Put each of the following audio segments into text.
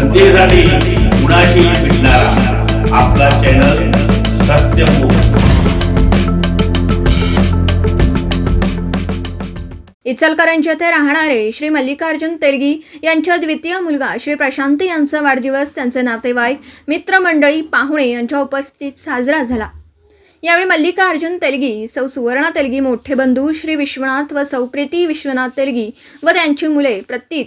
जनतेसाठी कुणाशी भेटणारा? आपला चॅनल इचलकरंजी येथे राहणारे श्री मल्लिकार्जुन तेलगी यांच्या द्वितीय मुलगा श्री प्रशांत यांचा वाढदिवस त्यांचे नातेवाईक मित्रमंडळी पाहुणे यांच्या उपस्थितीत साजरा झाला. यावेळी मल्लिकार्जुन तेलगी सौ सुवर्णा तेलगी मोठे बंधू श्री विश्वनाथ व सौ प्रीती विश्वनाथ तेलगी व त्यांची मुले प्रतीत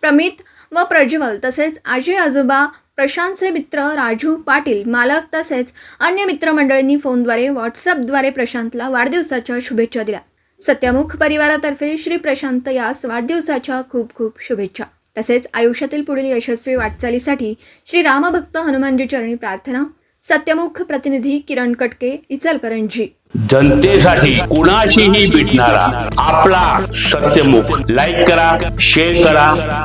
प्रमित व प्रज्वल तसेच आजी आजोबा प्रशांतचे मित्र राजू पाटील मालक तसेच अन्य मित्रमंडळींनी फोनद्वारे व्हॉट्सअपद्वारे प्रशांतला वाढदिवसाच्या शुभेच्छा दिल्या. सत्यमुख परिवारातर्फे श्री प्रशांत यास वाढदिवसाच्या खूप खूप शुभेच्छा. तसेच आयुष्यातील पुढील यशस्वी वाटचालीसाठी श्री रामभक्त हनुमानजी चरणी प्रार्थना. सत्यमुख प्रतिनिधी किरण कटके इचलकरंजी. जनतेसाठी कुणाशीही भेटणारा आपला सत्यमुख. लाईक करा शेअर करा